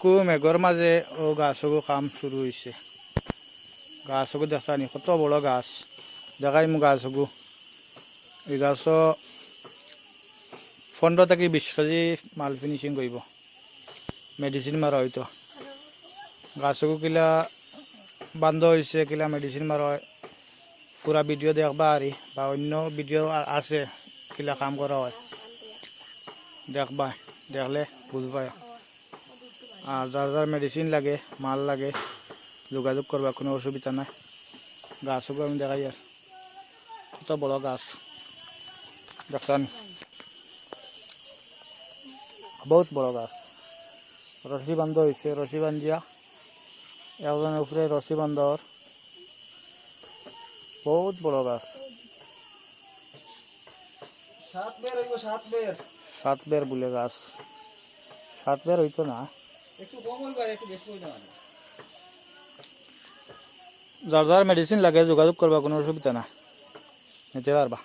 কু মেঘর মাঝে ও গাছগো কাম শুরু হয়েছে গাছগো দেখানি কত বড় গাছ? দেখাই মু গাছগো এই গাছ পনেরো থেকে বিশ কেজি মাল ফিনিশিং করব মেডিসিন মারা হয়তো গাছগো কিলা বান্ধ হয়েছে কিলা মেডিসিন মারা হয়। পুরা ভিডিও দেখবা আরি বা অন্য ভিডিও আছে, কিলা কাম করা হয়। দেখবা দেখলে বুঝবা আর যার যার মেডিসিন লাগে, মাল লাগে, যোগাযোগ করবা কোনো অসুবিধা নাই। গাছকে আমি দেখাই আর কত বড় গাছ। দেখছেন? বহুত বড় গাছ। রশি বান্ধ হয়েছে রশি বান্ধিয়া। একজনের উপরে রশি বান্ধর বহুত বড় গাছ। সাত বের বলে গাছ। সাত বের হইতো না। একটু কম হইব যার যার মেডিসিন লাগে যোগাযোগ করবা কোনো অসুবিধা না। নিতে পারবা।